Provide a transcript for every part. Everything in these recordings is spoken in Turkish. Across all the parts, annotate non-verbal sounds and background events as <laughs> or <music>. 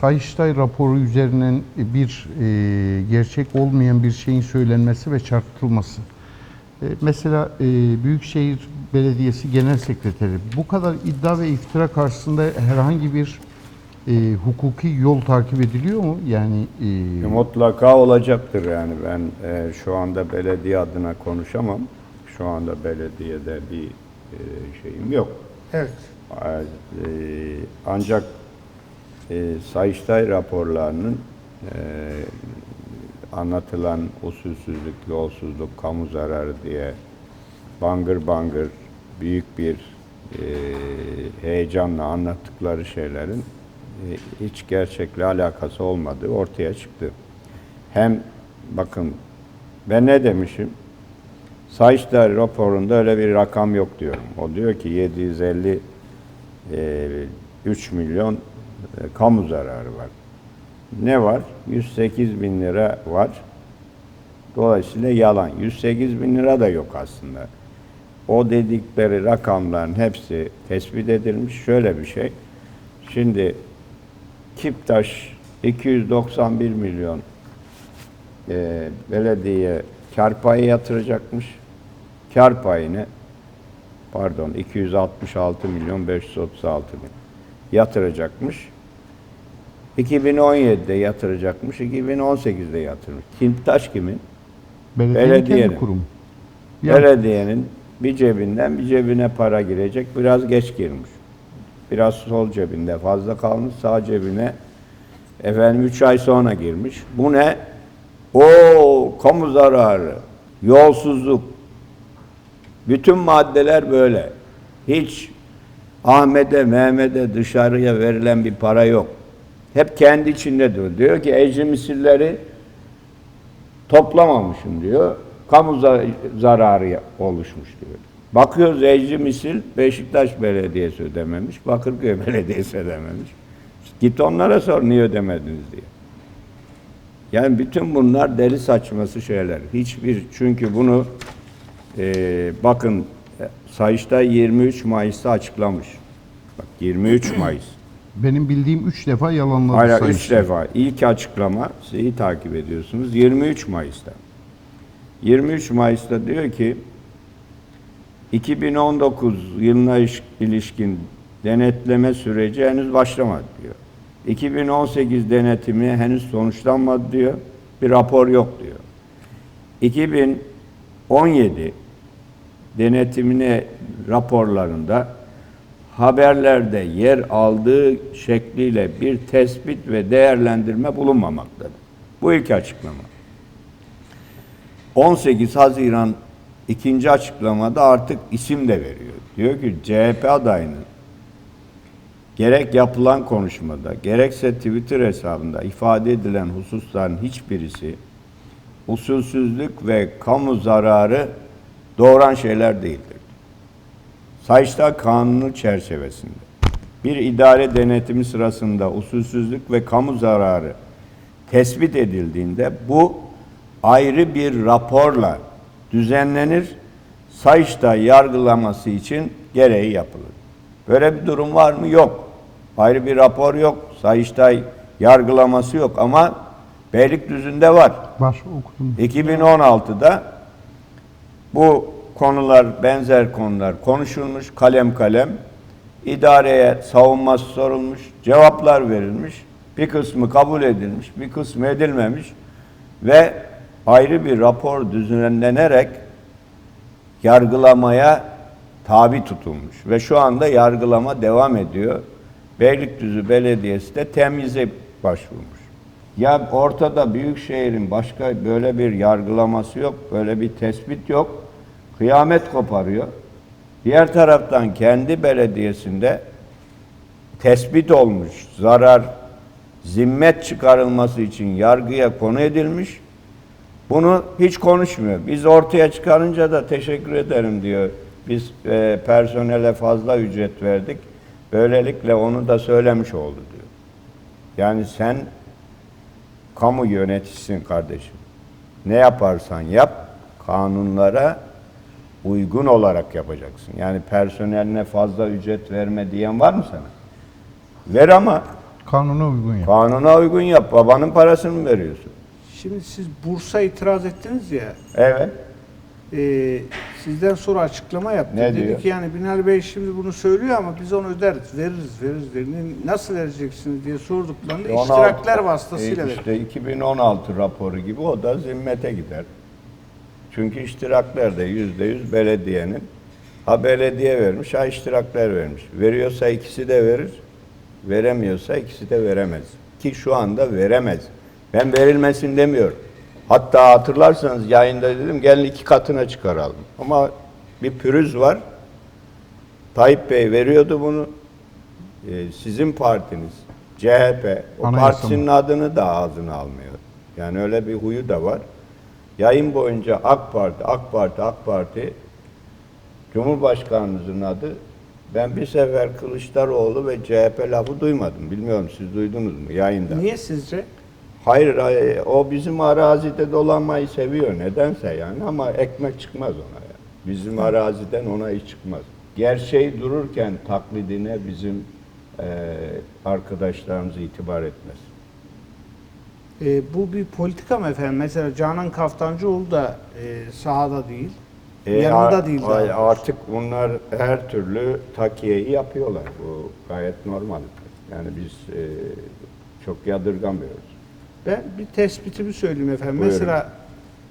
Sayıştay raporu üzerinden bir e, gerçek olmayan bir şeyin söylenmesi ve çarpıtılması. E, mesela e, Büyükşehir Belediyesi Genel Sekreteri bu kadar iddia ve iftira karşısında herhangi bir e, hukuki yol takip ediliyor mu? Yani e, Mutlaka olacaktır yani ben e, şu anda belediye adına konuşamam. Şu anda belediyede bir e, şeyim yok. Evet. E, ancak e, Sayıştay raporlarının e, anlatılan usulsüzlük, yolsuzluk, kamu zararı diye bangır bangır büyük bir e, heyecanla anlattıkları şeylerin e, hiç gerçekle alakası olmadığı ortaya çıktı. Hem bakın ben ne demişim? Sayıştay raporunda öyle bir rakam yok diyorum. O diyor ki 750 e, 3 milyon e, kamu zararı var. Ne var? 108 bin lira var. Dolayısıyla yalan. 108 bin lira da yok aslında. O dedikleri rakamların hepsi tespit edilmiş. Şöyle bir şey. Şimdi Kiptaş 291 milyon e, belediye kar payı yatıracakmış. Kar payını pardon 266 milyon 536 bin yatıracakmış. 2017'de yatıracakmış, 2018'de yatırmış. Kiptaş kimin? belediyenin kendi belediyenin. kurumu. Yani- Belediyenin bir cebinden bir cebine para girecek. Biraz geç girmiş. Biraz sol cebinde fazla kalmış. Sağ cebine efendim 3 ay sonra girmiş. Bu ne? O kamu zararı, yolsuzluk. Bütün maddeler böyle. Hiç Ahmet'e, Mehmet'e dışarıya verilen bir para yok. Hep kendi içinde diyor. Diyor ki ecri misilleri toplamamışım diyor. Kamu za- zararı oluşmuş diyor. Bakıyoruz ecri misil Beşiktaş Belediyesi ödememiş, Bakırköy <laughs> Belediyesi ödememiş. Git onlara sor niye ödemediniz diye. Yani bütün bunlar deli saçması şeyler. Hiçbir çünkü bunu e, bakın Sayıştay 23 Mayıs'ta açıklamış. Bak 23 Mayıs. Benim bildiğim üç defa yalanladı Hayır, üç Sayıştay. defa. İlk açıklama, iyi takip ediyorsunuz. 23 Mayıs'ta. 23 Mayıs'ta diyor ki 2019 yılına iş- ilişkin denetleme süreci henüz başlamadı diyor. 2018 denetimi henüz sonuçlanmadı diyor. Bir rapor yok diyor. 2017 denetimine raporlarında haberlerde yer aldığı şekliyle bir tespit ve değerlendirme bulunmamaktadır. Bu ilk açıklama. 18 Haziran ikinci açıklamada artık isim de veriyor. Diyor ki CHP adayının gerek yapılan konuşmada gerekse Twitter hesabında ifade edilen hususların hiçbirisi usulsüzlük ve kamu zararı doğuran şeyler değildir. Sayıştay Kanunu çerçevesinde bir idare denetimi sırasında usulsüzlük ve kamu zararı tespit edildiğinde bu ayrı bir raporla düzenlenir. Sayıştay yargılaması için gereği yapılır. Böyle bir durum var mı? Yok. Ayrı bir rapor yok. Sayıştay yargılaması yok ama Beylikdüzü'nde var. Var okudum. 2016'da bu konular, benzer konular konuşulmuş kalem kalem. İdareye savunması sorulmuş, cevaplar verilmiş. Bir kısmı kabul edilmiş, bir kısmı edilmemiş ve ayrı bir rapor düzenlenerek yargılamaya tabi tutulmuş ve şu anda yargılama devam ediyor. Beylikdüzü Belediyesi de temyize başvurmuş. Ya ortada büyükşehirin başka böyle bir yargılaması yok, böyle bir tespit yok. Kıyamet koparıyor. Diğer taraftan kendi belediyesinde tespit olmuş zarar, zimmet çıkarılması için yargıya konu edilmiş. Bunu hiç konuşmuyor. Biz ortaya çıkarınca da teşekkür ederim diyor. Biz e, personele fazla ücret verdik. Böylelikle onu da söylemiş oldu diyor. Yani sen kamu yöneticisin kardeşim. Ne yaparsan yap, kanunlara uygun olarak yapacaksın. Yani personeline fazla ücret verme diyen var mı sana? Ver ama Kanuna uygun yap. Kanuna uygun yap. Babanın parasını mı veriyorsun? Şimdi siz Bursa itiraz ettiniz ya. Evet. e, sizden sonra açıklama yaptı. Ne Dedi diyor? ki yani Binali Bey şimdi bunu söylüyor ama biz onu öderiz, veririz, veririz. veririz. Nasıl vereceksiniz diye sorduklarında 16 iştirakler vasıtasıyla E, verir. İşte 2016 raporu gibi o da zimmete gider. Çünkü iştirakler de yüzde yüz belediyenin. Ha belediye vermiş, ha iştirakler vermiş. Veriyorsa ikisi de verir, veremiyorsa ikisi de veremez. Ki şu anda veremez. Ben verilmesin demiyorum. Hatta hatırlarsanız yayında dedim gelin iki katına çıkaralım. Ama bir pürüz var. Tayyip Bey veriyordu bunu. Ee, sizin partiniz CHP o Anayasa partisinin mı? adını da ağzına almıyor. Yani öyle bir huyu da var. Yayın boyunca AK Parti, AK Parti, AK Parti Cumhurbaşkanımızın adı ben bir sefer Kılıçdaroğlu ve CHP lafı duymadım. Bilmiyorum siz duydunuz mu yayında? Niye sizce? Hayır, o bizim arazide dolanmayı seviyor nedense yani ama ekmek çıkmaz ona ya. Bizim araziden ona hiç çıkmaz. Gerçeği dururken taklidine bizim eee arkadaşlarımız itibar etmez. E, bu bir politika mı efendim? Mesela Canan Kaftancıoğlu da e, sahada değil. E, yanında ar- değil daha doğrusu. Artık bunlar her türlü takiyeyi yapıyorlar. Bu gayet normal. Yani biz eee, çok yadırgamıyoruz. Ben bir tespitimi söyleyeyim efendim. Buyurun. Mesela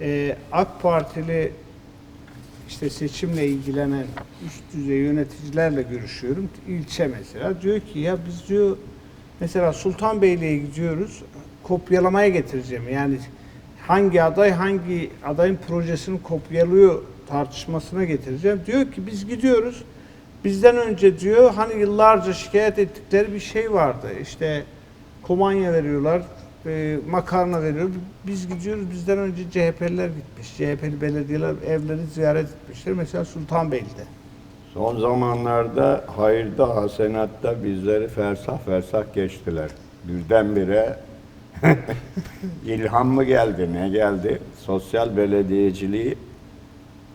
e, AK Partili işte seçimle ilgilenen üst düzey yöneticilerle görüşüyorum. İlçe mesela diyor ki ya biz diyor mesela Sultanbeyli'ye gidiyoruz kopyalamaya getireceğim. Yani hangi aday hangi adayın projesini kopyalıyor tartışmasına getireceğim. Diyor ki biz gidiyoruz. Bizden önce diyor hani yıllarca şikayet ettikleri bir şey vardı. İşte komanya veriyorlar, e, makarna veriyor. Biz gidiyoruz, bizden önce CHP'liler gitmiş. CHP'li belediyeler evleri ziyaret etmişler. Mesela Sultanbeyli'de. Son zamanlarda hayırda, hasenatta bizleri fersah fersah geçtiler. Birdenbire <laughs> ilham mı geldi, ne geldi? Sosyal belediyeciliği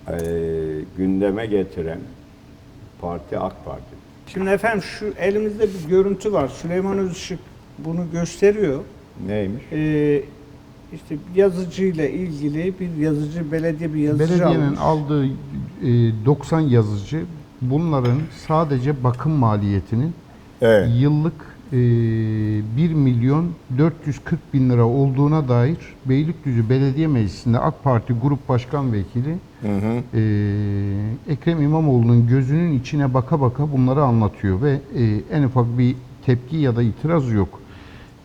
eee, gündeme getiren parti AK Parti. Şimdi efendim şu elimizde bir görüntü var. Süleyman Özışık bunu gösteriyor. Neymiş? Ee, işte yazıcıyla ilgili bir yazıcı, belediye bir yazıcı Belediyenin almış. aldığı e, 90 yazıcı bunların sadece bakım maliyetinin Evet. yıllık e, 1 milyon 440 bin lira olduğuna dair Beylikdüzü Belediye Meclisi'nde AK Parti Grup Başkan Vekili e, Ekrem İmamoğlu'nun gözünün içine baka baka bunları anlatıyor ve e, en ufak bir tepki ya da itiraz yok.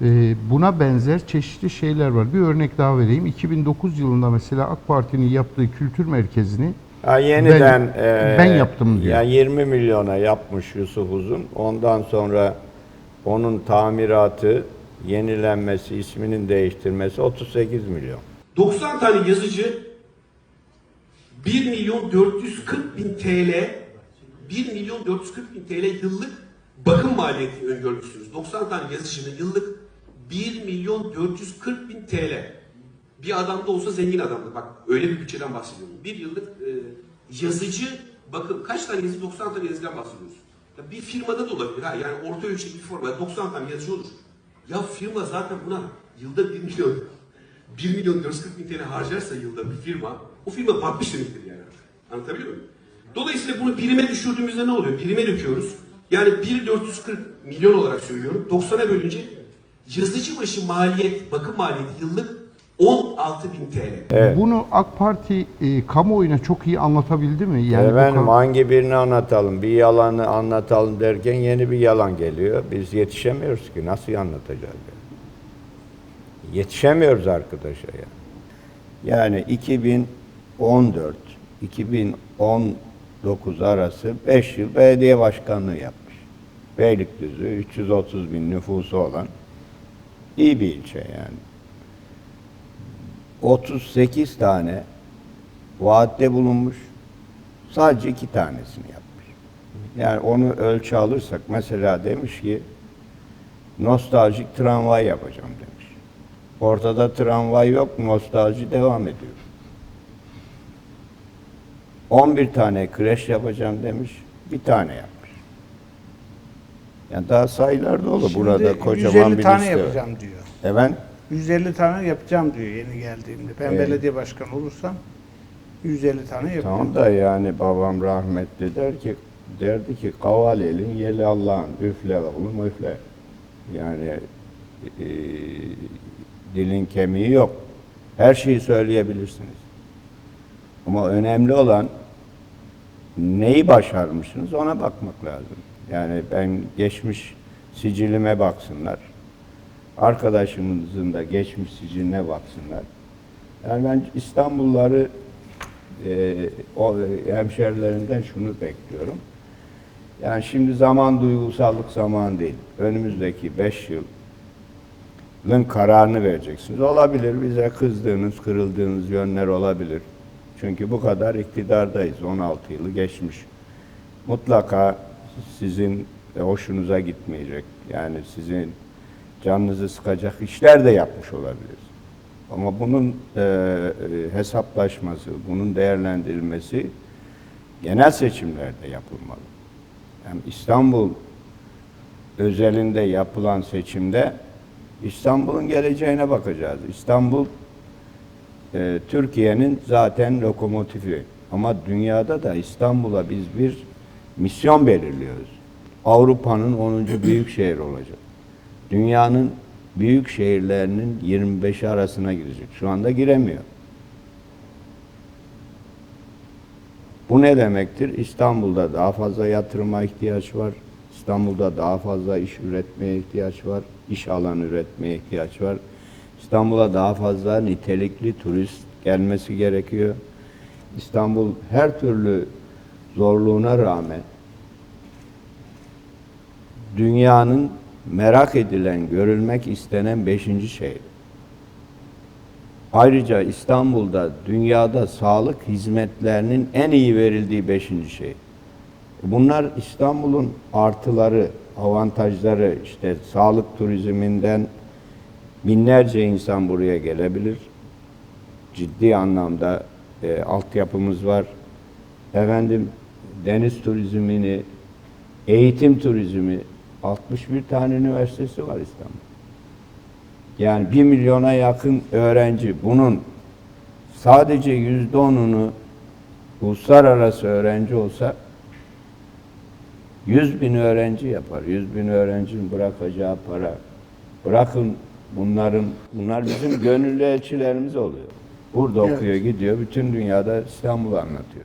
E, buna benzer çeşitli şeyler var. Bir örnek daha vereyim. 2009 yılında mesela AK Parti'nin yaptığı kültür merkezini Ha, yeniden Ben- eee, ben yaptım diyor. Yani 20 milyona yapmış Yusuf Uzun. Ondan sonra onun tamiratı, yenilenmesi, isminin değiştirmesi 38 milyon. 90 tane yazıcı 1 milyon 440 bin TL 1 milyon 440 bin TL yıllık bakım maliyeti öngörmüşsünüz. 90 tane yazıcının yıllık 1 milyon 440 bin TL. Bir adam da olsa zengin adamdı. Bak öyle bir bütçeden bahsediyorum. Bir yıllık e, yazıcı bakın kaç tane yazıcı 90 tane yazıcıdan bahsediyoruz. Ya bir firmada da olabilir ha. Yani orta ölçekli bir firma 90 tane yazıcı olur. Ya firma zaten buna yılda 1 milyon 1 milyon 440 bin TL harcarsa yılda bir firma, o firma batmış demektir yani. Anlatabiliyor muyum? Dolayısıyla bunu birime düşürdüğümüzde ne oluyor? Birime döküyoruz. Yani 1 440 milyon olarak söylüyorum. 90'a bölünce yazıcı başı maliyet, bakım maliyeti yıllık 16 bin TL. Evet. bunu AK Parti e, kamuoyuna çok iyi anlatabildi mi? Yani bu Efendim kam- hangi birini anlatalım? Bir yalanı anlatalım derken yeni bir yalan geliyor. Biz yetişemiyoruz ki. Nasıl anlatacağız? Yani? Yetişemiyoruz arkadaşa ya. Yani 2014 2019 arası 5 yıl belediye başkanlığı yapmış. Beylikdüzü 330 bin nüfusu olan iyi bir ilçe yani. 38 tane vaatte bulunmuş. Sadece iki tanesini yapmış. Yani onu ölçü alırsak mesela demiş ki nostaljik tramvay yapacağım demiş. Ortada tramvay yok, nostalji devam ediyor. 11 tane kreş yapacağım demiş, bir tane yapmış. Yani daha sayılar dolu. Şimdi Burada kocaman 150 bir tane liste var. yapacağım diyor. Efendim? 150 tane yapacağım diyor yeni geldiğimde. Ben Evet. belediye başkanı olursam 150 tane yapacağım. Tamam da yani babam rahmetli der ki derdi ki kaval elin yeli Allah'ın üfle oğlum üfle. Yani e, dilin kemiği yok. Her şeyi söyleyebilirsiniz. Ama önemli olan neyi başarmışsınız ona bakmak lazım. Yani ben geçmiş sicilime baksınlar. Arkadaşımızın da geçmiş siciline baksınlar. Yani ben İstanbulluları e, o hemşerilerinden şunu bekliyorum. Yani şimdi zaman duygusallık zaman değil. Önümüzdeki beş yılın kararını vereceksiniz. Olabilir bize kızdığınız, kırıldığınız yönler olabilir. Çünkü bu kadar iktidardayız. 16 yılı geçmiş. Mutlaka sizin e, hoşunuza gitmeyecek. Yani sizin canınızı sıkacak işler de yapmış olabiliriz. Ama bunun e, hesaplaşması, bunun değerlendirilmesi genel seçimlerde yapılmalı. Yani İstanbul özelinde yapılan seçimde İstanbul'un geleceğine bakacağız. İstanbul e, Türkiye'nin zaten lokomotifi. Ama dünyada da İstanbul'a biz bir misyon belirliyoruz. Avrupa'nın 10. büyük şehir olacak. Dünyanın büyük şehirlerinin 25'i arasına girecek. Şu anda giremiyor. Bu ne demektir? İstanbul'da daha fazla yatırıma ihtiyaç var. İstanbul'da daha fazla iş üretmeye ihtiyaç var. İş alan üretmeye ihtiyaç var. İstanbul'a daha fazla nitelikli turist gelmesi gerekiyor. İstanbul her türlü zorluğuna rağmen dünyanın merak edilen, görülmek istenen beşinci şehir. Ayrıca İstanbul'da dünyada sağlık hizmetlerinin en iyi verildiği beşinci şehir. Bunlar İstanbul'un artıları, avantajları, işte sağlık turizminden binlerce insan buraya gelebilir. Ciddi anlamda e, altyapımız var. Efendim deniz turizmini, eğitim turizmi, 61 tane üniversitesi var İstanbul. Yani 1 milyona yakın öğrenci. Bunun sadece yüzde onunu uluslararası öğrenci olsa 100 bin öğrenci yapar. 100 bin öğrencinin bırakacağı para. Bırakın bunların, bunlar bizim gönüllü elçilerimiz oluyor. Burada Evet. okuyor, gidiyor, bütün dünyada İstanbul'u anlatıyor.